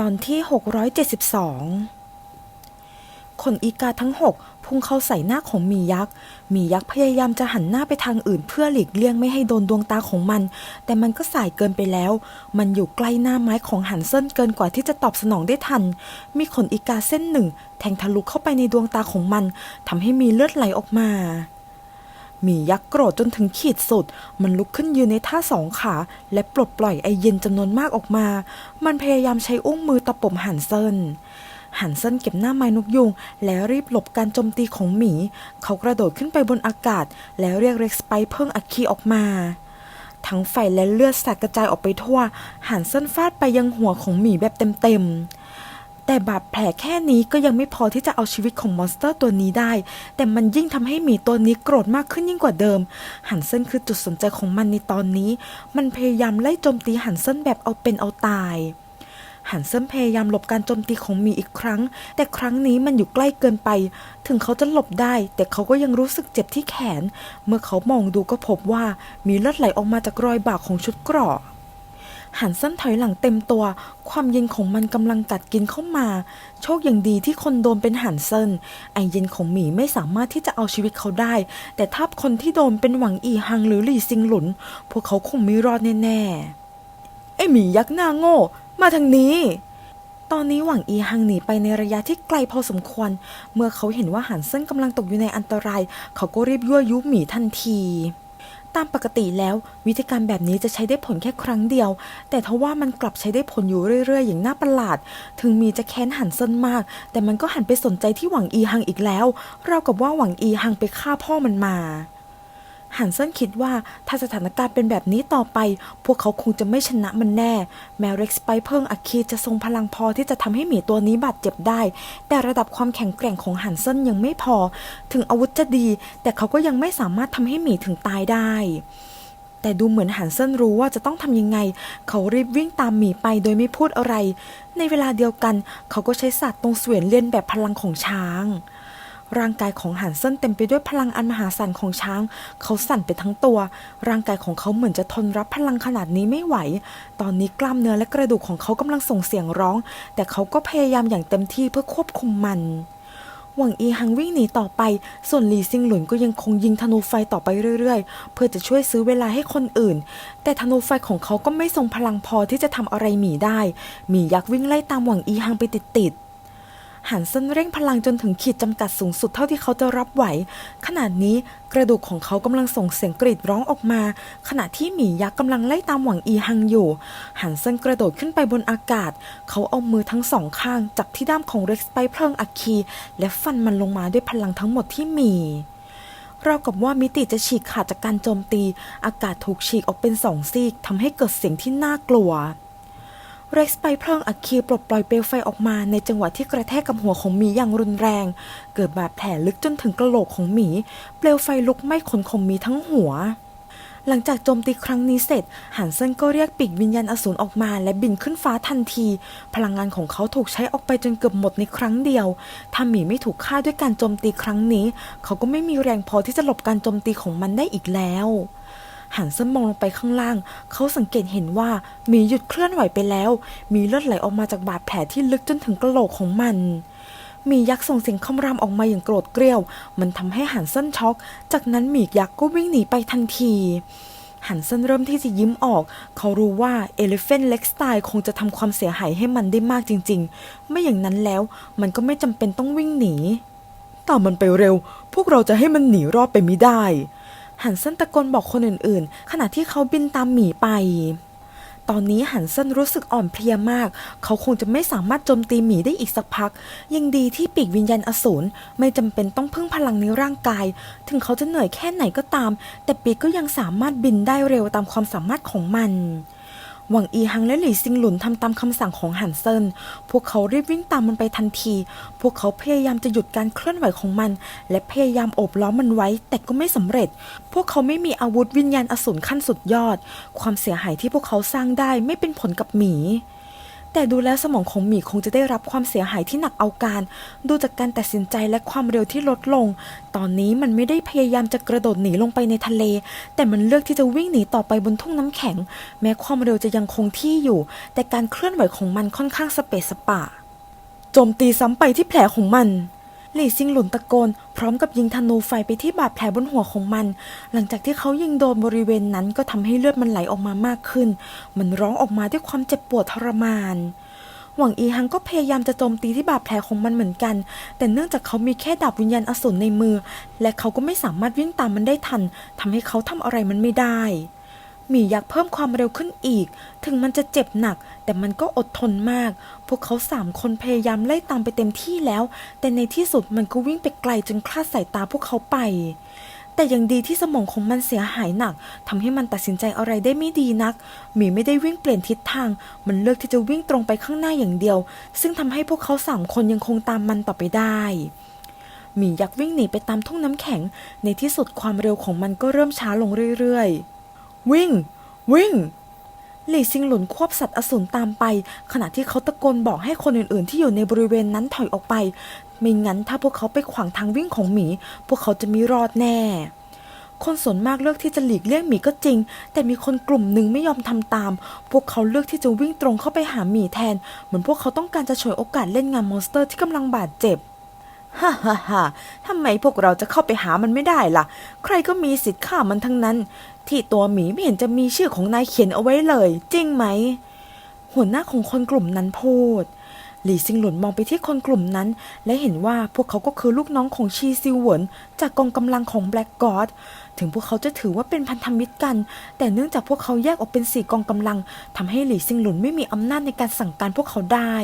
ตอนที่ 672 ขนอีกาทั้งหกพุ่งเข้าใส่หน้าของมียักษ์ มียักษ์พยายามจะหันหน้าไปทางอื่นเพื่อหลีกเลี่ยงไม่ให้โดนดวงตาของมัน แต่มันก็สายเกินไปแล้ว มันอยู่ใกล้หน้าไม้ของหันเซินเกินกว่าที่จะตอบสนองได้ทัน มีขนอีกาเส้นหนึ่ง แทงทะลุเข้าไปในดวงตาของมันทำให้มีเลือดไหลออกมา มียักษ์โกรธจนถึงขีดสุด มันลุกขึ้นยืนในท่าสองขา และปลดปล่อยไอเย็นจำนวนมากออกมา มันพยายามใช้อุ้งมือตะปบหันเซินหันเซินเก็บหน้าไม้นกยุง แล้วรีบหลบการโจมตีของหมี เขากระโดดขึ้นไปบนอากาศ แล้วเรียกเร็กสไปเพิ่งอัคคีออกมาทั้งไฟและเลือดสาดกระจายออกไปทั่ว หันเส้นฟาดไปยังหัวของหมีแบบเต็มๆ แต่บาดแผลแค่นี้ก็ยังไม่พอที่จะเอาชีวิตของมอนสเตอร์ตัวนี้ได้ แต่มันยิ่งทำให้หมีตัวนี้โกรธมากขึ้นยิ่งกว่าเดิม หันเส้นคือจุดสนใจของมันในตอนนี้ มันพยายามไล่โจมตีหันเส้นแบบเอาเป็นเอาตายหันเซินพยายามหลบการโจมตีของมีอีกครั้ง แต่ครั้งนี้มันอยู่ใกล้เกินไป ถึงเขาจะหลบได้ แต่เขาก็ยังรู้สึกเจ็บที่แขน เมื่อเขามองดูก็พบว่ามีเลือดไหลออกมาจากรอยบากของชุดเกราะ หันเส้นถอยหลังเต็มตัว ความเย็นของมันกำลังกัดกินเข้ามา โชคอย่างดีที่คนโดนเป็นหันเซินไอเย็นของหมีไม่สามารถที่จะเอาชีวิตเขาได้ แต่ถ้าคนที่โดนเป็นหวังอีฮังหรือหลี่ซิงหลุน พวกเขาคงไม่รอดแน่ๆไอหมียักษ์หน้าโง่ มาทางนี้ตอนนี้หวังอีฮังหนีไปในระยะที่ไกลพอสมควร เมื่อเขาเห็นว่าหันเซินกำลังตกอยู่ในอันตราย เขาก็รีบยั่วยุหมีทันที ตามปกติแล้ววิธีการแบบนี้จะใช้ได้ผลแค่ครั้งเดียว แต่ทว่ามันกลับใช้ได้ผลอยู่เรื่อยๆ อย่างน่าประหลาด ถึงมีจะแค้นหันเซินมาก แต่มันก็หันไปสนใจที่หวังอีฮังอีกแล้ว เรากับว่าหวังอีฮังไปฆ่าพ่อมันมา หันเซินคิดว่าถ้าสถานการณ์เป็นแบบนี้ต่อไป พวกเขาคงจะไม่ชนะมันแน่ แม้เร็กซ์ไปเพิ่งอัคคีจะทรงพลังพอที่จะทำให้หมีตัวนี้บาดเจ็บได้ แต่ระดับความแข็งแกร่งของหันเซินยังไม่พอ ถึงอาวุธจะดี แต่เขาก็ยังไม่สามารถทำให้หมีถึงตายได้แต่ดูเหมือนหันเซินรู้ว่าจะต้องทำยังไง เขารีบวิ่งตามหมีไปโดยไม่พูดอะไร ในเวลาเดียวกัน เขาก็ใช้ศาสตร์ตรงเสวียนเลียนแบบพลังของช้าง ร่างกายของหันเซินเต็มไปด้วยพลังอันมหาศาลของช้าง เขาสั่นไปทั้งตัว ร่างกายของเขาเหมือนจะทนรับพลังขนาดนี้ไม่ไหว ตอนนี้กล้ามเนื้อและกระดูกของเขากำลังส่งเสียงร้อง แต่เขาก็พยายามอย่างเต็มที่เพื่อควบคุมมันหวังอีฮังวิ่งหนีต่อไป ส่วนหลีซิงหลุนก็ยังคงยิงธนูไฟต่อไปเรื่อยๆ เพื่อจะช่วยซื้อเวลาให้คนอื่น แต่ธนูไฟของเขาก็ไม่ทรงพลังพอที่จะทำอะไรหมีได้ หมียักษ์วิ่งไล่ตามหวังอีฮังไปติดๆ หันเส้นเร่งพลังจนถึงขีดจำกัดสูงสุดเท่าที่เขาจะรับไหว ขณะนี้กระดูกของเขากำลังส่งเสียงกรีดร้องออกมา ขณะที่หมียักษ์กำลังไล่ตามหวังอีฮังอยู่ หันเส้นกระโดดขึ้นไปบนอากาศ เขาเอามือทั้งสองข้าง จับที่ด้ามของเร็กซ์ไปเพลิงอัคคี และฟันมันลงมาด้วยพลังทั้งหมดที่มีเรากับว่ามิติจะฉีกขาดจากการโจมตี อากาศถูกฉีกออกเป็นสองซีกทำให้เกิดเสียงที่น่ากลัว เร็กซ์ไปเพลิงอัคคีปลดปล่อยเปลวไฟออกมาในจังหวะที่กระแทกกับหัวของหมีอย่างรุนแรง เกิดบาดแผลลึกจนถึงกระโหลกของหมี เปลวไฟลุกไหม้ขนของหมีทั้งหัว หลังจากโจมตีครั้งนี้เสร็จ หันเซนก็เรียกปีกวิญญาณอสูรออกมาและบินขึ้นฟ้าทันที พลังงานของเขาถูกใช้ออกไปจนเกือบหมดในครั้งเดียวถ้าหมีไม่ถูกฆ่าด้วยการโจมตีครั้งนี้ เขาก็ไม่มีแรงพอที่จะหลบการโจมตีของมันได้อีกแล้ว หันเซนมองลงไปข้างล่าง เขาสังเกตเห็นว่าหมีหยุดเคลื่อนไหวไปแล้ว มีเลือดไหลออกมาจากบาดแผลที่ลึกจนถึงกระโหลกของมัน มียักษ์ส่งเสียงคำรามออกมาอย่างโกรธเกรี้ยว มันทำให้หันเซนช็อก จากนั้นหมียักษ์ก็วิ่งหนีไปทันทีหันเซนเริ่มที่จะยิ้มออก เขารู้ว่าเอลิเฟนเล็กสไตล์คงจะทำความเสียหายให้มันได้มากจริง ๆ ไม่อย่างนั้นแล้ว มันก็ไม่จำเป็นต้องวิ่งหนี แตามมันไปเร็ว พวกเราจะให้มันหนีรอดไปไม่ได้ หันเซนตะโกนบอกคนอื่นๆ ขณะที่เขาบินตามหมีไป ตอนนี้หันเซนรู้สึกอ่อนเพลียมาก เขาคงจะไม่สามารถโจมตีหมีได้อีกสักพัก ยังดีที่ปีกวิญญาณอสูรไม่จำเป็นต้องพึ่งพลังในร่างกาย ถึงเขาจะเหนื่อยแค่ไหนก็ตาม แต่ปีกก็ยังสามารถบินได้เร็วตามความสามารถของมัน หวังอีฮังและหลี่ซิงหลุนทำตามคำสั่งของหันเซิน พวกเขารีบวิ่งตามมันไปทันที พวกเขาพยายามจะหยุดการเคลื่อนไหวของมัน และพยายามโอบล้อมมันไว้ แต่ก็ไม่สำเร็จ พวกเขาไม่มีอาวุธวิญญาณอสูรขั้นสุดยอด ความเสียหายที่พวกเขาสร้างได้ไม่เป็นผลกับหมี แต่ดูแล้วสมองของหมีคงจะได้รับความเสียหายที่หนักเอาการ ดูจากการตัดสินใจและความเร็วที่ลดลง ตอนนี้มันไม่ได้พยายามจะกระโดดหนีลงไปในทะเล แต่มันเลือกที่จะวิ่งหนีต่อไปบนทุ่งน้ำแข็ง แม้ความเร็วจะยังคงที่อยู่ แต่การเคลื่อนไหวของมันค่อนข้างสเปซสปะโจมตีซ้ำไปที่แผลของมัน หลี่ซิงหลุนตะโกน พร้อมกับยิงธนูไฟไปที่บาดแผลบนหัวของมัน หลังจากที่เขายิงโดนบริเวณนั้นก็ทำให้เลือดมันไหลออกมามากขึ้น มันร้องออกมาด้วยความเจ็บปวดทรมาน หวังอีฮังก็พยายามจะโจมตีที่บาดแผลของมันเหมือนกัน แต่เนื่องจากเขามีแค่ดาบวิญญาณอสูรในมือ และเขาก็ไม่สามารถวิ่งตามมันได้ทันทำให้เขาทำอะไรมันไม่ได้ หมียักษ์เพิ่มความเร็วขึ้นอีก ถึงมันจะเจ็บหนัก แต่มันก็อดทนมาก พวกเขาสามคนพยายามไล่ตามไปเต็มที่แล้ว แต่ในที่สุดมันก็วิ่งไปไกลจนคลาดสายตาพวกเขาไป แต่ยังดีที่สมองของมันเสียหายหนักทำให้มันตัดสินใจอะไรได้ไม่ดีนัก หมีไม่ได้วิ่งเปลี่ยนทิศทาง มันเลือกที่จะวิ่งตรงไปข้างหน้าอย่างเดียว ซึ่งทำให้พวกเขาสามคนยังคงตามมันต่อไปได้หมียักษ์วิ่งหนีไปตามทุ่งน้ำแข็ง ในที่สุดความเร็วของมันก็เริ่มช้าลงเรื่อยๆ วิ่ง วิ่ง หลี่ซิงหลุนควบสัตว์อสูรตามไป ขณะที่เขาตะโกนบอกให้คนอื่นๆ ที่อยู่ในบริเวณนั้นถอยออกไป ไม่งั้นถ้าพวกเขาไปขวางทางวิ่งของหมี พวกเขาจะไม่รอดแน่ คนส่วนมากเลือกที่จะหลีกเลี่ยงหมีก็จริง แต่มีคนกลุ่มหนึ่งไม่ยอมทำตาม พวกเขาเลือกที่จะวิ่งตรงเข้าไปหาหมีแทน เหมือนพวกเขาต้องการจะฉวยโอกาสเล่นงานมอนสเตอร์ที่กำลังบาดเจ็บฮ่าฮ่าฮ่าทำไมพวกเราจะเข้าไปหามันไม่ได้ล่ะ ใครก็มีสิทธิ์ฆ่ามันทั้งนั้น ที่ตัวหมีไม่เห็นจะมีชื่อของนายเขียนเอาไว้เลย จริงไหม หัวหน้าของคนกลุ่มนั้นพูดหลี่ซิงหลุนมองไปที่คนกลุ่มนั้น และเห็นว่าพวกเขาก็คือลูกน้องของชีซิวเหวินจากกองกำลังของแบล็กกอดถึงพวกเขาจะถือว่าเป็นพันธมิตรกัน แต่เนื่องจากพวกเขาแยกออกเป็นสี่กองกำลังทำให้หลี่ซิงหลุนไม่มีอำนาจในการสั่งการพวกเขาได้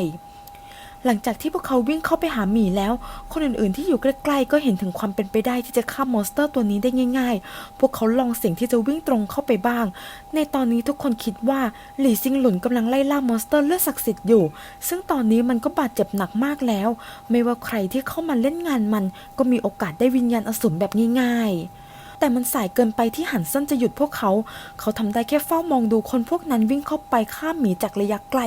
หลังจากที่พวกเขาวิ่งเข้าไปหาหมีแล้ว คนอื่นๆที่อยู่ใกล้ๆก็เห็นถึงความเป็นไปได้ที่จะฆ่ามอนสเตอร์ตัวนี้ได้ง่าย ๆ พวกเขาลองเสี่ยงที่จะวิ่งตรงเข้าไปบ้าง ในตอนนี้ทุกคนคิดว่าหลี่ซิงหลุนกำลังไล่ล่ามอนสเตอร์เลือดศักดิ์สิทธิ์อยู่ ซึ่งตอนนี้มันก็บาดเจ็บหนักมากแล้ว ไม่ว่าใครที่เข้ามาเล่นงานมัน ก็มีโอกาสได้วิญญาณอสูรแบบง่ายๆ แต่มันสายเกินไปที่หันเส้นจะหยุดพวกเขา เขาทำได้แค่เฝ้ามองดูคนพวกนั้นวิ่งเข้าไปข้ามหมีจากระยะไกล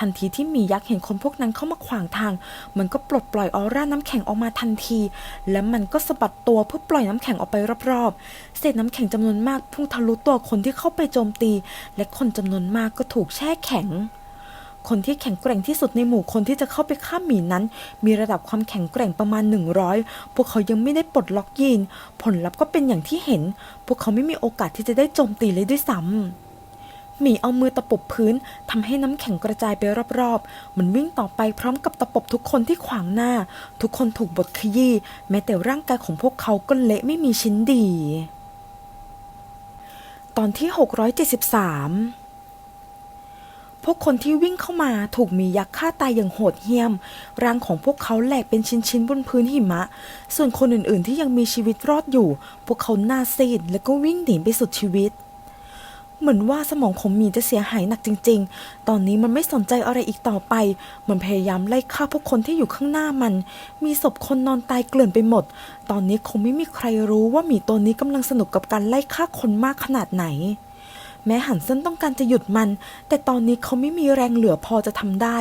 ทันทีที่หมียักษ์เห็นคนพวกนั้นเข้ามาขวางทาง มันก็ปลดปล่อยออร่าน้ำแข็งออกมาทันที และมันก็สะบัดตัวเพื่อปล่อยน้ำแข็งออกไปรอบๆ เศษน้ำแข็งจำนวนมากพุ่งทะลุตัวคนที่เข้าไปโจมตี และคนจำนวนมากก็ถูกแช่แข็ง คนที่แข็งแกร่งที่สุดในหมู่คนที่จะเข้าไปฆ่าหมีนั้น มีระดับความแข็งแกร่งประมาณ 100 พวกเขายังไม่ได้ปลดล็อกยีน ผลลัพธ์ก็เป็นอย่างที่เห็น พวกเขาไม่มีโอกาสที่จะได้โจมตีเลยด้วยซ้ำหมีเอามือตะปบพื้นทำให้น้ำแข็งกระจายไปรอบๆ มันวิ่งต่อไปพร้อมกับตะปบทุกคนที่ขวางหน้า ทุกคนถูกบดขยี้แม้แต่ร่างกายของพวกเขาก็เละไม่มีชิ้นดี ตอนที่ 673 พวกคนที่วิ่งเข้ามาถูกมียักษ์ฆ่าตายอย่างโหดเหี้ยม ร่างของพวกเขาแหลกเป็นชิ้นๆบนพื้นหิมะ ส่วนคนอื่นๆที่ยังมีชีวิตรอดอยู่ พวกเขาหน้าซีดแล้วก็วิ่งหนีไปสุดชีวิต เหมือนว่าสมองของมีจะเสียหายหนักจริง ๆ ตอนนี้มันไม่สนใจอะไรอีกต่อไป มันพยายามไล่ฆ่าพวกคนที่อยู่ข้างหน้ามัน มีศพคนนอนตายเกลื่อนไปหมด ตอนนี้คงไม่มีใครรู้ว่าหมีตัวนี้กำลังสนุกกับการไล่ฆ่าคนมากขนาดไหน แม้หันเส้นต้องการจะหยุดมัน แต่ตอนนี้เขาไม่มีแรงเหลือพอจะทำได้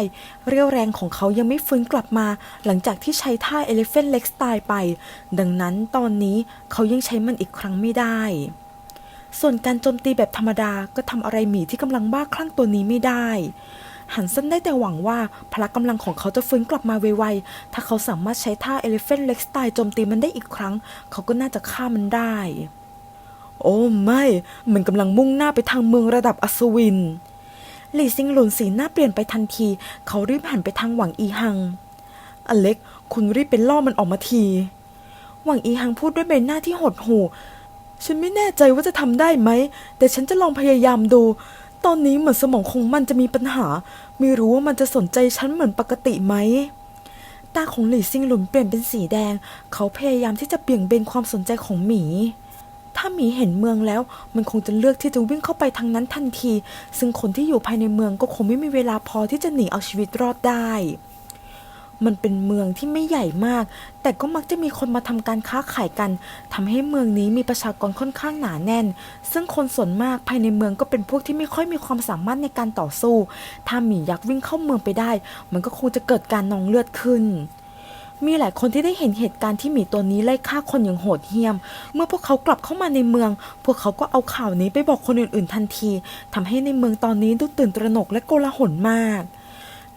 เรี่ยวแรงของเขายังไม่ฟื้นกลับมา หลังจากที่ใช้ท่า Elephant Leg ตายไป ดังนั้นตอนนี้เขายังใช้มันอีกครั้งไม่ได้ ส่วนการโจมตีแบบธรรมดาก็ทำอะไรหมีที่กำลังบ้าคลั่งตัวนี้ไม่ได้หันเส้นได้แต่หวังว่าพละกำลังของเขาจะฟื้นกลับมาไวๆ ถ้าเขาสามารถใช้ท่า Elephant Leg ตายโจมตีมันได้อีกครั้ง เขาก็น่าจะฆ่ามันได้ โอ้ไม่ มันกำลังมุ่งหน้าไปทางเมืองระดับอัศวิน หลี่ซิงหลุนสีหน้าเปลี่ยนไปทันที เขารีบหันไปทางหวังอีหัง อเล็ก คุณรีบไปล่อมันออกมาที หวังอีหังพูดด้วยใบหน้าที่หดหู่ ฉันไม่แน่ใจว่าจะทำได้ไหม แต่ฉันจะลองพยายามดู ตอนนี้เหมือนสมองของมันจะมีปัญหา ไม่รู้ว่ามันจะสนใจฉันเหมือนปกติไหมตาของหลี่ซิงหลุนเปลี่ยนเป็นสีแดง เขาพยายามที่จะเบี่ยงเบนความสนใจของหมี ถ้าหมีเห็นเมืองแล้ว มันคงจะเลือกที่จะวิ่งเข้าไปทางนั้นทันที ซึ่งคนที่อยู่ภายในเมืองก็คงไม่มีเวลาพอที่จะหนีเอาชีวิตรอดได้ มันเป็นเมืองที่ไม่ใหญ่มาก แต่ก็มักจะมีคนมาทำการค้าขายกันทำให้เมืองนี้มีประชากรค่อนข้างหนาแน่น ซึ่งคนส่วนมากภายในเมืองก็เป็นพวกที่ไม่ค่อยมีความสามารถในการต่อสู้ ถ้าหมียักษ์วิ่งเข้าเมืองไปได้ มันก็คงจะเกิดการนองเลือดขึ้น มีหลายคนที่ได้เห็นเหตุการณ์ที่หมีตัวนี้ไล่ฆ่าคนอย่างโหดเหี้ยม เมื่อพวกเขากลับเข้ามาในเมือง พวกเขาก็เอาข่าวนี้ไปบอกคนอื่นๆทันทีทำให้ในเมืองตอนนี้ดูตื่นตระหนกและโกลาหลมาก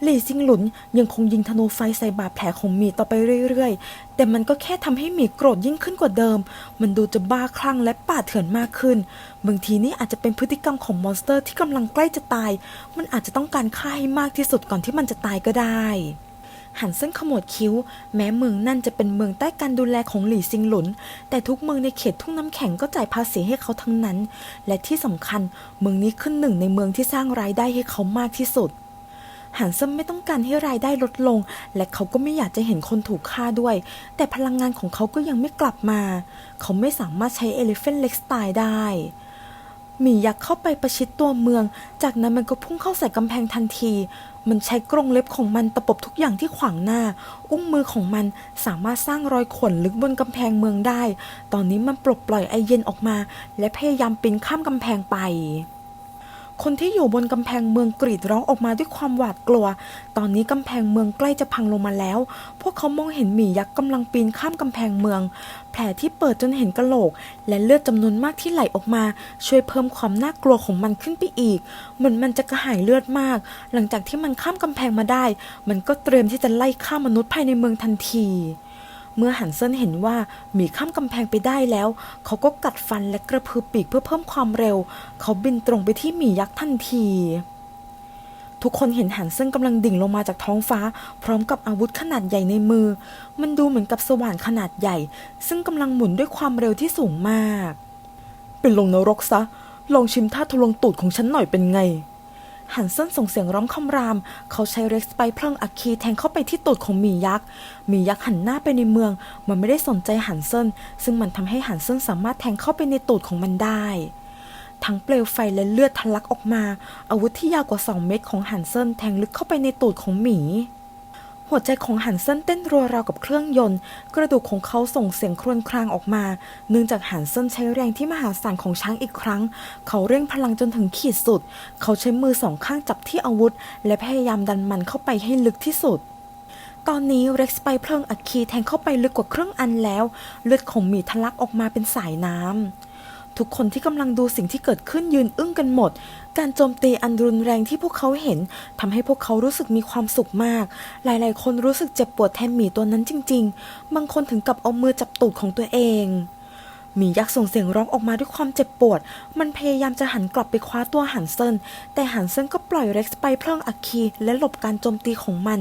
หลี่ซิงหลุนยังคงยิงธนูไฟใส่บาดแผลของหมีต่อไปเรื่อยๆ แต่มันก็แค่ทำให้หมีโกรธยิ่งขึ้นกว่าเดิม มันดูจะบ้าคลั่งและป่าเถื่อนมากขึ้น บางทีนี่อาจจะเป็นพฤติกรรมของมอนสเตอร์ที่กำลังใกล้จะตาย มันอาจจะต้องการฆ่าให้มากที่สุดก่อนที่มันจะตายก็ได้ หันเส้นขมวดคิ้ว แม้เมืองนั่นจะเป็นเมืองใต้การดูแลของหลี่ซิงหลุน แต่ทุกเมืองในเขตทุ่งน้ำแข็งก็จ่ายภาษีให้เขาทั้งนั้น และที่สำคัญเมืองนี้ขึ้นหนึ่งในเมืองที่สร้างรายได้ให้เขามากที่สุดหันเซมไม่ต้องการให้รายได้ลดลง และเขาก็ไม่อยากจะเห็นคนถูกฆ่าด้วย แต่พลังงานของเขาก็ยังไม่กลับมา เขาไม่สามารถใช้เอลิเฟนเล็กสไตล์ได้หมียักษ์เข้าไปประชิดตัวเมือง จากนั้นมันก็พุ่งเข้าใส่กำแพงทันที มันใช้กรงเล็บของมันตะปบทุกอย่างที่ขวางหน้า อุ้งมือของมันสามารถสร้างรอยข่วนลึกบนกำแพงเมืองได้ ตอนนี้มันปลดปล่อยไอเย็นออกมา และพยายามปีนข้ามกำแพงไป คนที่อยู่บนกำแพงเมืองกรีดร้องออกมาด้วยความหวาดกลัว ตอนนี้กำแพงเมืองใกล้จะพังลงมาแล้ว พวกเขามองเห็นหมียักษ์กำลังปีนข้ามกำแพงเมือง แผลที่เปิดจนเห็นกระโหลก และเลือดจำนวนมากที่ไหลออกมา ช่วยเพิ่มความน่ากลัวของมันขึ้นไปอีก เหมือนมันจะกระหายเลือดมาก หลังจากที่มันข้ามกำแพงมาได้ มันก็เตรียมที่จะไล่ฆ่ามนุษย์ภายในเมืองทันที เมื่อหันเซนเห็นว่าหมีข้ามกำแพงไปได้แล้ว เขาก็กัดฟันและกระพือปีกเพื่อเพิ่มความเร็ว เขาบินตรงไปที่หมียักษ์ทันที ทุกคนเห็นหันเซนกำลังดิ่งลงมาจากท้องฟ้า พร้อมกับอาวุธขนาดใหญ่ในมือ มันดูเหมือนกับสว่านขนาดใหญ่ ซึ่งกำลังหมุนด้วยความเร็วที่สูงมาก เป็นลงนรกซะ ลองชิมท่าทะลวงตูดของฉันหน่อยเป็นไง หันเซนส่งเสียงร้องคำราม เขาใช้เร็กสไปเพลิงอัคคีแทงเข้าไปที่ตูดของหมียักษ์หมียักษ์หันหน้าไปในเมือง มันไม่ได้สนใจหันเซนซึ่งมันทำให้หันเซนสามารถแทงเข้าไปในตูดของมันได้ทั้งเปลวไฟและเลือดทะลักออกมา อาวุธที่ยาวกว่า 2 เมตรของหันเซนแทงลึกเข้าไปในตูดของหมี หัวใจของหันเซนเต้นรัวราวกับเครื่องยนต์ กระดูกของเขาส่งเสียงครวญครางออกมา เนื่องจากหันเซนใช้แรงที่มหาศาลของช้างอีกครั้ง เขาเร่งพลังจนถึงขีดสุด เขาใช้มือสองข้างจับที่อาวุธ และพยายามดันมันเข้าไปให้ลึกที่สุดตอนนี้เร็กซ์ไปเพลิงอัคคีแทงเข้าไปลึกกว่าครึ่งอันแล้ว เลือดของหมีทะลักออกมาเป็นสายน้ำ ทุกคนที่กำลังดูสิ่งที่เกิดขึ้นยืนอึ้งกันหมด การโจมตีอันรุนแรงที่พวกเขาเห็นทำให้พวกเขารู้สึกมีความสุขมาก หลายๆ คนรู้สึกเจ็บปวดแทนหมีตัวนั้นจริง ๆ บางคนถึงกับเอามือจับตูดของตัวเอง มียักษ์ส่งเสียงร้องออกมาด้วยความเจ็บปวด มันพยายามจะหันกลับไปคว้าตัวหันเซิน แต่หันเซินก็ปล่อยเร็กซ์ไปเพลิงอัคคี และหลบการโจมตีของมัน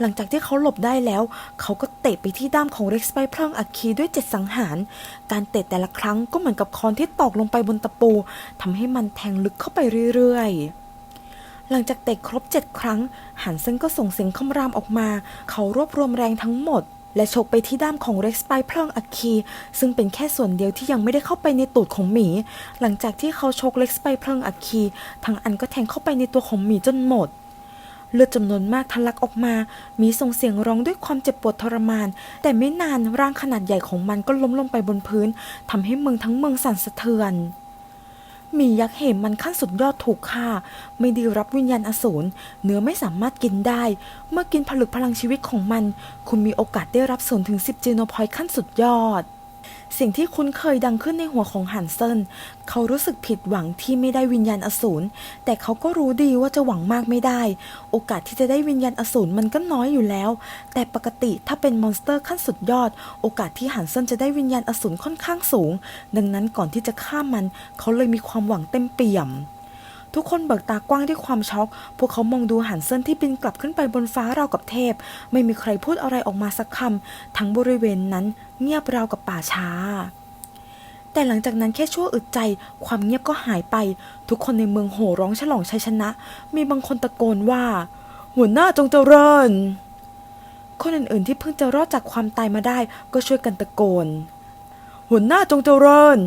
หลังจากที่เขาหลบได้แล้ว เขาก็เตะไปที่ด้ามของเร็กซ์ไปเพลิงอัคคีด้วยเจ็ดสังหาร การเตะแต่ละครั้งก็เหมือนกับคอนที่ตอกลงไปบนตะปูทำให้มันแทงลึกเข้าไปเรื่อยๆหลังจากเตะครบเจ็ดครั้ง หันเซนก็ส่งเสียงคำรามออกมา เขารวบรวมแรงทั้งหมด และฉกไปที่ด้ามของเร็กซ์ไปเพลิงอัคคี ซึ่งเป็นแค่ส่วนเดียวที่ยังไม่ได้เข้าไปในตูดของหมี หลังจากที่เขาชกเร็กซ์ไปเพลิงอัคคีทั้งอันก็แทงเข้าไปในตัวของหมีจนหมด เลือดจำนวนมากทะลักออกมา มีส่งเสียงร้องด้วยความเจ็บปวดทรมาน แต่ไม่นานร่างขนาดใหญ่ของมันก็ล้มลงไปบนพื้นทำให้เมืองทั้งเมืองสั่นสะเทือน มียักษ์เหมมันขั้นสุดยอดถูกฆ่า ไม่ได้รับวิญญาณอสูรเนื้อไม่สามารถกินได้ เมื่อกินผลึกพลังชีวิตของมัน คุณมีโอกาสได้รับส่วนถึง 10 เจโนพอยต์ขั้นสุดยอด สิ่งที่คุ้นเคยดังขึ้นในหัวของฮันเซนเขารู้สึกผิดหวังที่ไม่ได้วิญญาณอสูร แต่เขาก็รู้ดีว่าจะหวังมากไม่ได้ โอกาสที่จะได้วิญญาณอสูรมันก็น้อยอยู่แล้ว แต่ปกติถ้าเป็นมอนสเตอร์ขั้นสุดยอด โอกาสที่ฮันเซนจะได้วิญญาณอสูรค่อนข้างสูง ดังนั้นก่อนที่จะฆ่ามัน เขาเลยมีความหวังเต็มเปี่ยม ทุกคนเบิกตากว้างด้วยความช็อก พวกเขามองดูหันเซินที่บินกลับขึ้นไปบนฟ้าราวกับเทพ ไม่มีใครพูดอะไรออกมาสักคำ ทั้งบริเวณนั้นเงียบราวกับป่าช้า แต่หลังจากนั้นแค่ชั่วอึดใจ ความเงียบก็หายไป ทุกคนในเมืองโห่ร้องฉลองชัยชนะ มีบางคนตะโกนว่า หัวหน้าจงเจริญ คนอื่นๆที่เพิ่งจะรอดจากความตายมาได้ ก็ช่วยกันตะโกน หัวหน้าจงเจริญ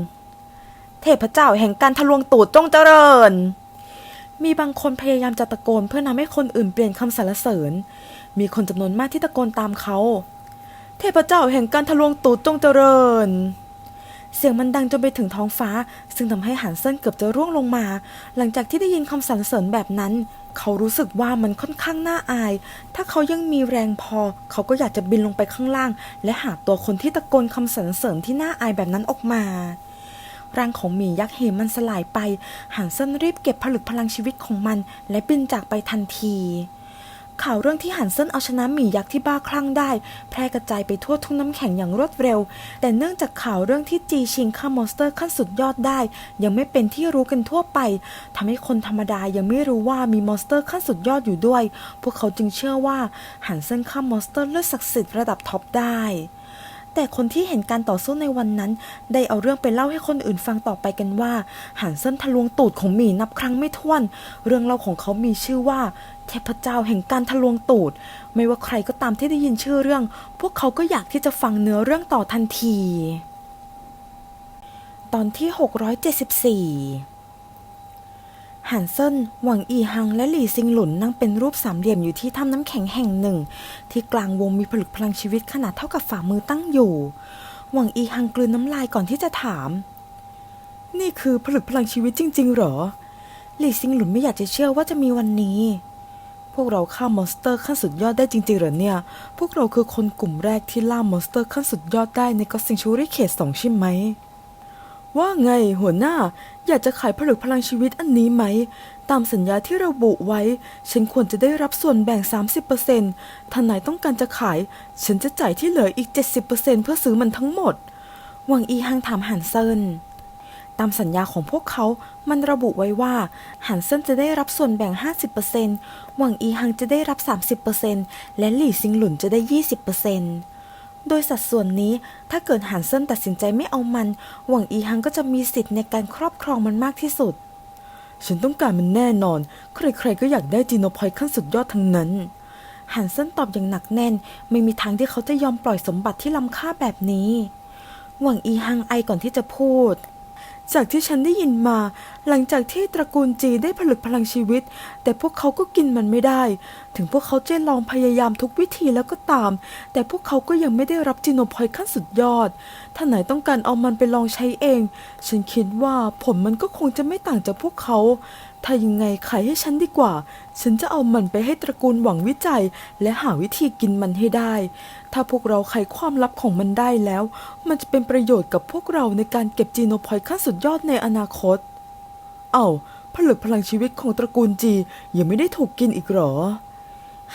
เทพเจ้าแห่งการทะลวงตูดจงเจริญ มีบางคนพยายามจะตะโกนเพื่อนำให้คนอื่นเปลี่ยนคำสรรเสริญ มีคนจำนวนมากที่ตะโกนตามเขา เทพเจ้าแห่งการทะลวงตูดจงเจริญ เสียงมันดังจนไปถึงท้องฟ้า ซึ่งทำให้หันเซินเกือบจะร่วงลงมา หลังจากที่ได้ยินคำสรรเสริญแบบนั้น เขารู้สึกว่ามันค่อนข้างน่าอาย ถ้าเขายังมีแรงพอ เขาก็อยากจะบินลงไปข้างล่าง และหาตัวคนที่ตะโกนคำสรรเสริญที่น่าอายแบบนั้นออกมา ร่างของหมียักษ์เหมันสลายไป หันเซินรีบเก็บผลึกพลังชีวิตของมัน และบินจากไปทันที ข่าวเรื่องที่หันเซินเอาชนะหมียักษ์ที่บ้าคลั่งได้ แพร่กระจายไปทั่วทุ่งน้ำแข็งอย่างรวดเร็ว แต่เนื่องจากข่าวเรื่องที่จีชิงฆ่ามอนสเตอร์ขั้นสุดยอดได้ ยังไม่เป็นที่รู้กันทั่วไปทำให้คนธรรมดายังไม่รู้ว่ามีมอนสเตอร์ขั้นสุดยอดอยู่ด้วย พวกเขาจึงเชื่อว่าหันเซินฆ่ามอนสเตอร์เลือดศักดิ์สิทธิ์ระดับท็อปได้ แต่คนที่เห็นการต่อสู้ในวันนั้น ได้เอาเรื่องไปเล่าให้คนอื่นฟังต่อไปกันว่าหันเส้นทะลวงตูดของหมีนับครั้งไม่ถ้วน เรื่องเล่าของเขามีชื่อว่า เทพเจ้าแห่งการทะลวงตูด ไม่ว่าใครก็ตามที่ได้ยินชื่อเรื่อง พวกเขาก็อยากที่จะฟังเนื้อเรื่องต่อทันที ตอนที่ 674 หันเซินหวังอีฮังและหลี่ซิงหลุนนั่งเป็นรูปสามเหลี่ยมอยู่ที่ถ้ำน้ำแข็งแห่งหนึ่ง ที่กลางวงมีผลึกพลังชีวิตขนาดเท่ากับฝ่ามือตั้งอยู่ หวังอีฮังกลืนน้ำลายก่อนที่จะถาม นี่คือผลึกพลังชีวิตจริง ๆ หรอ หลี่ซิงหลุนไม่อยากจะเชื่อว่าจะมีวันนี้ พวกเราฆ่ามอนสเตอร์ขั้นสุดยอดได้จริงๆเหรอเนี่ย พวกเราคือคนกลุ่มแรกที่ล่ามอนสเตอร์ขั้นสุดยอดได้ในก็ซิงชูริเขตสองใช่ไหม ว่าไงหัวหน้า อยากจะขายผลึกพลังชีวิตอันนี้ไหม ตามสัญญาที่ระบุไว้ ฉันควรจะได้รับส่วนแบ่ง 30%ถ้านายต้องการจะขาย ฉันจะจ่ายที่เหลืออีก 70%เพื่อซื้อมันทั้งหมดหวังอีฮังถามหันเซินตามสัญญาของพวกเขา มันระบุไว้ว่าหันเซินจะได้รับส่วนแบ่ง 50%หวังอีฮังจะได้รับ 30%และหลี่ซิงหลุนจะได้ 20% โดยสัดส่วนนี้ถ้าเกิดหันเซินตัดสินใจไม่เอามัน หวังอีฮังก็จะมีสิทธิ์ในการครอบครองมันมากที่สุด ฉันต้องการมันแน่นอน ใครๆก็อยากได้จีโนพอยต์ขั้นสุดยอดทั้งนั้นหันเซินตอบอย่างหนักแน่น ไม่มีทางที่เขาจะยอมปล่อยสมบัติที่ล้ำค่าแบบนี้ หวังอีฮังไอก่อนที่จะพูด จากที่ฉันได้ยินมา หลังจากที่ตระกูลจีได้ผลึกพลังชีวิต แต่พวกเขาก็กินมันไม่ได้ ถึงพวกเขาจะลองพยายามทุกวิธีแล้วก็ตาม แต่พวกเขาก็ยังไม่ได้รับจิโนพอยขั้นสุดยอด ถ้าไหนต้องการเอามันไปลองใช้เอง ฉันคิดว่าผลมันก็คงจะไม่ต่างจากพวกเขา ถ้ายังไงขายให้ฉันดีกว่า ฉันจะเอามันไปให้ตระกูลหวังวิจัย และหาวิธีกินมันให้ได้ ถ้าพวกเราไขความลับของมันได้แล้ว มันจะเป็นประโยชน์กับพวกเราในการเก็บจีโนพอยต์ขั้นสุดยอดในอนาคต เอา้าผลึกพลังชีวิตของตระกูลจียังไม่ได้ถูกกินอีกหรอ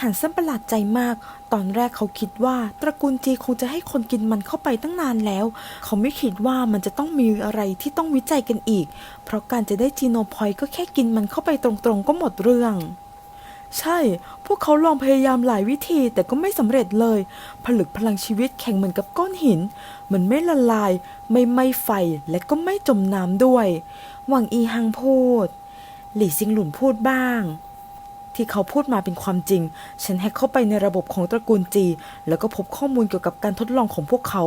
หันเส้นประหลาดใจมาก ตอนแรกเขาคิดว่าตระกูลจีคงจะให้คนกินมันเข้าไปตั้งนานแล้ว เขาไม่คิดว่ามันจะต้องมีอะไรที่ต้องวิจัยกันอีก เพราะการจะได้จีโนพอยต์ก็แค่กินมันเข้าไปตรงๆก็หมดเรื่อง ใช่ พวกเขาลองพยายามหลายวิธีแต่ก็ไม่สำเร็จเลย ผลึกพลังชีวิตแข็งเหมือนกับก้อนหิน มันไม่ละลาย ไม่ไหม้ไฟและก็ไม่จมน้ำด้วย หวังอีฮังพูด หลี่ซิงหลุนพูดบ้าง ที่เขาพูดมาเป็นความจริง ฉันแฮกเข้าไปในระบบของตระกูลจี แล้วก็พบข้อมูลเกี่ยวกับการทดลองของพวกเขา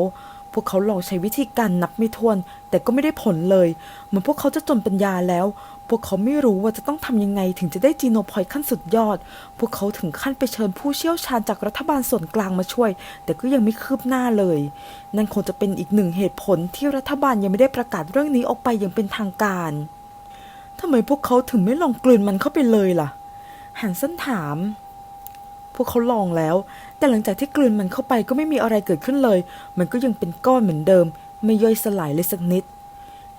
พวกเขาลองใช้วิธีการนับไม่ถ้วน แต่ก็ไม่ได้ผลเลย เหมือนพวกเขาจะจนปัญญาแล้ว พวกเขาไม่รู้ว่าจะต้องทำยังไงถึงจะได้จีโนพอยต์ขั้นสุดยอด พวกเขาถึงขั้นไปเชิญผู้เชี่ยวชาญจากรัฐบาลส่วนกลางมาช่วย แต่ก็ยังไม่คืบหน้าเลย นั่นคงจะเป็นอีกหนึ่งเหตุผลที่รัฐบาลยังไม่ได้ประกาศเรื่องนี้ออกไปอย่างเป็นทางการทำไมพวกเขาถึงไม่ลองกลืนมันเข้าไปเลยล่ะ หันเส้นถาม พวกเขาลองแล้ว แต่หลังจากที่กลืนมันเข้าไปก็ไม่มีอะไรเกิดขึ้นเลย มันก็ยังเป็นก้อนเหมือนเดิม ไม่ย่อยสลายเลยสักนิด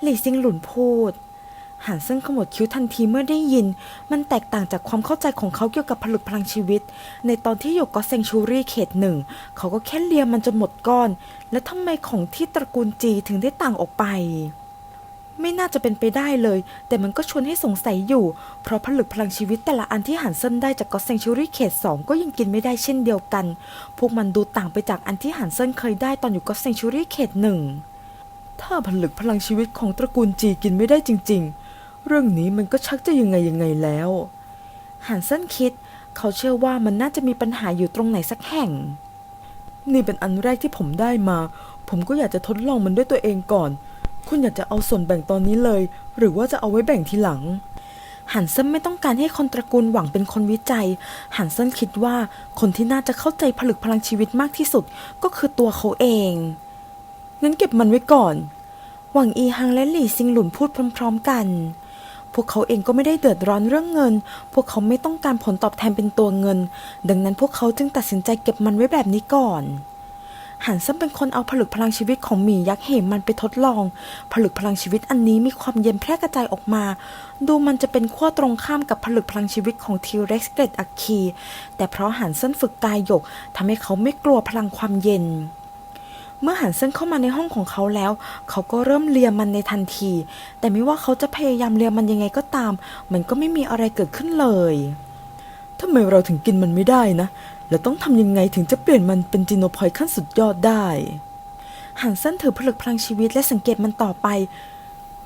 หลี่ซิงหลุนพูดหันเส้นขมวดคิ้วทันทีเมื่อได้ยิน มันแตกต่างจากความเข้าใจของเขาเกี่ยวกับผลึกพลังชีวิต ในตอนที่อยู่ก็เซงชูรี่เขตหนึ่ง เขาก็แค่เลียมันจนหมดก้อน และทำไมของที่ตระกูลจีถึงได้ต่างออกไป ไม่น่าจะเป็นไปได้เลย แต่มันก็ชวนให้สงสัยอยู่ เพราะผลึกพลังชีวิตแต่ละอันที่หันเส้นได้จากก็เซงชูรี่เขตสองก็ยังกินไม่ได้เช่นเดียวกัน พวกมันดูต่างไปจากอันที่หันเส้นเคยได้ตอนอยู่ก็เซงชูรี่เขตหนึ่งถ้าผลึกพลังชีวิตของตระกูลจีกินไม่ได้จริง ๆ เรื่องนี้มันก็ชักจะยังไงยังไงแล้วหันเส้นคิด เขาเชื่อว่ามันน่าจะมีปัญหาอยู่ตรงไหนสักแห่ง นี่เป็นอันแรกที่ผมได้มา ผมก็อยากจะทดลองมันด้วยตัวเองก่อน คุณอยากจะเอาส่วนแบ่งตอนนี้เลย หรือว่าจะเอาไว้แบ่งทีหลังฮันเซนไม่ต้องการให้คนตระกูลหวังเป็นคนวิจัยฮันเซนคิดว่าคนที่น่าจะเข้าใจผลึกพลังชีวิตมากที่สุดก็คือตัวเขาเองงั้นเก็บมันไว้ก่อน หวังอีฮังและหลี่ซิงหลุนพูดพร้อม ๆ กัน พวกเขาเองก็ไม่ได้เดือดร้อนเรื่องเงิน พวกเขาไม่ต้องการผลตอบแทนเป็นตัวเงิน ดังนั้นพวกเขาจึงตัดสินใจเก็บมันไว้แบบนี้ก่อน หันซึ่งเป็นคนเอาผลึกพลังชีวิตของหมียักษ์เหมมันไปทดลอง ผลึกพลังชีวิตอันนี้มีความเย็นแพร่กระจายออกมา ดูมันจะเป็นขั้วตรงข้ามกับผลึกพลังชีวิตของทีเร็กซ์เกรดอัคคี แต่เพราะหันเส้นฝึกกายหยกทำให้เขาไม่กลัวพลังความเย็นเมื่อหันเส้นเข้ามาในห้องของเขาแล้ว เขาก็เริ่มเลียมันในทันที แต่ไม่ว่าเขาจะพยายามเลียมันยังไงก็ตาม มันก็ไม่มีอะไรเกิดขึ้นเลยทำไมเราถึงกินมันไม่ได้นะ แล้วต้องทำยังไงถึงจะเปลี่ยนมันเป็นจีโนพอยต์ขั้นสุดยอดได้หันเส้นถือผลึกพลังชีวิตและสังเกตมันต่อไป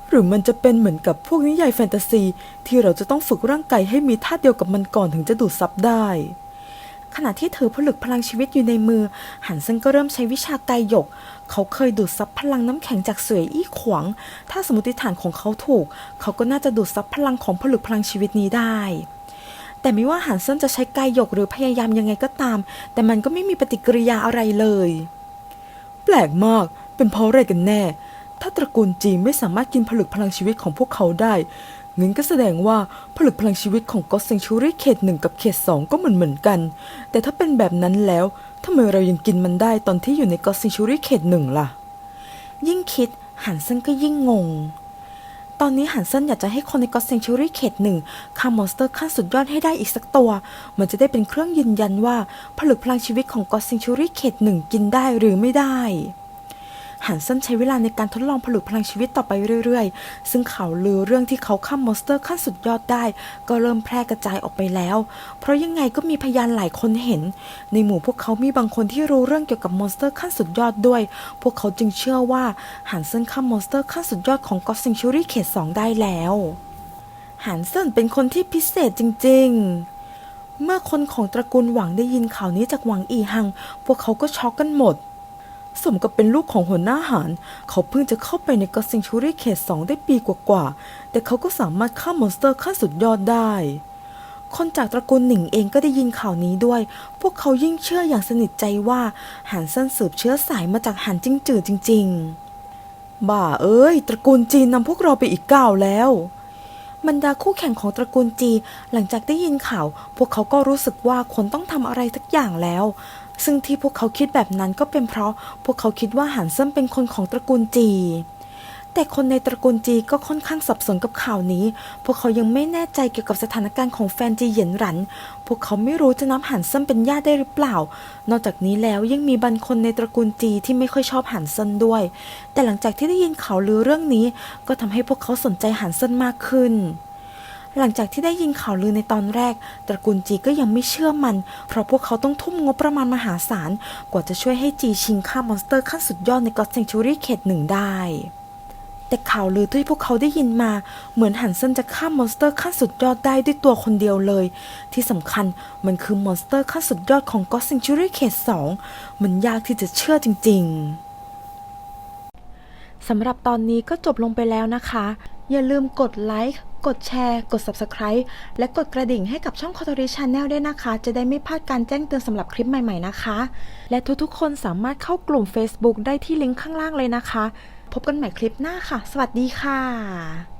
หรือมันจะเป็นเหมือนกับพวกนิยายแฟนตาซี ที่เราจะต้องฝึกร่างกายให้มีท่าเดียวกับมันก่อนถึงจะดูดซับได้ ขณะที่ถือผลึกพลังชีวิตอยู่ในมือ หันเซนก็เริ่มใช้วิชากายหยก เขาเคยดูดซับพลังน้ำแข็งจากเสวยอี้ขวาง ถ้าสมมติฐานของเขาถูก เขาก็น่าจะดูดซับพลังของผลึกพลังชีวิตนี้ได้ แต่ไม่ว่าหันเซนจะใช้กายหยกหรือพยายามยังไงก็ตาม แต่มันก็ไม่มีปฏิกิริยาอะไรเลย แปลกมากเป็นเพราะอะไรกันแน่ ถ้าตระกูลจีนไม่สามารถกินผลึกพลังชีวิตของพวกเขาได้งั้นก็แสดงว่าผลึกพลังชีวิตของก็เซงชูรี่เขตหนึ่งกับเขตสองก็เหมือนเหมือนกัน แต่ถ้าเป็นแบบนั้นแล้วทำไมเรายังกินมันได้ตอนที่อยู่ในก็เซงชูรี่เขตหนึ่งล่ะ ยิ่งคิดหันเซนก็ยิ่งงง ตอนนี้หันเซนอยากจะให้คนในก็เซงชูรี่เขตหนึ่งฆ่ามอนสเตอร์ขั้นสุดยอดให้ได้อีกสักตัว มันจะได้เป็นเครื่องยืนยันว่าผลึกพลังชีวิตของก็เซงชูรี่เขตหนึ่งกินได้หรือไม่ได้ หันเซนใช้เวลาในการทดลองผลึกพลังชีวิตต่อไปเรื่อยๆ ซึ่งข่าวลือเรื่องที่เขาฆ่ามอนสเตอร์ขั้นสุดยอดได้ ก็เริ่มแพร่กระจายออกไปแล้ว เพราะยังไงก็มีพยานหลายคนเห็น ในหมู่พวกเขามีบางคนที่รู้เรื่องเกี่ยวกับมอนสเตอร์ขั้นสุดยอดด้วย พวกเขาจึงเชื่อว่าหันเซนฆ่ามอนสเตอร์ขั้นสุดยอดของก็อตเซงชูรี่เขตสองได้แล้วหันเซนเป็นคนที่พิเศษจริง ๆเมื่อคนของตระกูลหวังได้ยินข่าวนี้จากหวังอีหัง พวกเขาก็ช็อกกันหมด สมกับเป็นลูกของหัวหน้าหาร เขาเพิ่งจะเข้าไปในก็ซิงชูรี่เขตสองได้ปีกว่าๆ แต่เขาก็สามารถฆ่ามอนสเตอร์ขั้นสุดยอดได้ คนจากตระกูลหนิงเองก็ได้ยินข่าวนี้ด้วย พวกเขายิ่งเชื่ออย่างสนิทใจว่าหันเซินสืบเชื้อสายมาจากหันจิ้งจือจริง ๆ บ่าเอ้ย ตระกูลจีนนำพวกเราไปอีกก้าวแล้วบรรดาคู่แข่งของตระกูลจี หลังจากได้ยินข่าว พวกเขาก็รู้สึกว่าควรต้องทำอะไรสักอย่างแล้ว ซึ่งที่พวกเขาคิดแบบนั้นก็เป็นเพราะพวกเขาคิดว่าหันเซินเป็นคนของตระกูลจี แต่คนในตระกูลจีก็ค่อนข้างสับสนกับข่าวนี้ พวกเขายังไม่แน่ใจเกี่ยวกับสถานการณ์ของแฟนจีเหยียนหรัน พวกเขาไม่รู้จะนับหันเซินเป็นญาติได้หรือเปล่า นอกจากนี้แล้วยังมีบางคนในตระกูลจีที่ไม่ค่อยชอบหันเซินด้วย แต่หลังจากที่ได้ยินข่าวลือเรื่องนี้ ก็ทำให้พวกเขาสนใจหันเซินมากขึ้น หลังจากที่ได้ยินข่าวลือในตอนแรก ตระกูลจีก็ยังไม่เชื่อมัน เพราะพวกเขาต้องทุ่มงบประมาณมหาศาล กว่าจะช่วยให้จีชิงฆ่ามอนสเตอร์ขั้นสุดยอดในก็อตเซงชูรี่เขตหนึ่งได้แต่ข่าวลือที่พวกเขาได้ยินมา เหมือนหันเซนจะฆ่ามอนสเตอร์ขั้นสุดยอดได้ด้วยตัวคนเดียวเลย ที่สำคัญมันคือมอนสเตอร์ขั้นสุดยอดของก็อตเซงชูรี่เขตสองมันยากที่จะเชื่อจริง ๆสำหรับตอนนี้ก็จบลงไปแล้วนะคะ อย่าลืมกดไลค์ กดแชร์ กด Subscribe และกดกระดิ่งให้กับช่อง c o t o r i Channel ด้วยนะคะ จะได้ไม่พลาดการแจ้งเตือนสำหรับคลิปใหม่ๆนะคะ และทุกๆ คนสามารถเข้ากลุ่ม Facebook ได้ที่ลิงก์ข้างล่างเลยนะคะ พบกันใหม่คลิปหน้าค่ะ สวัสดีค่ะ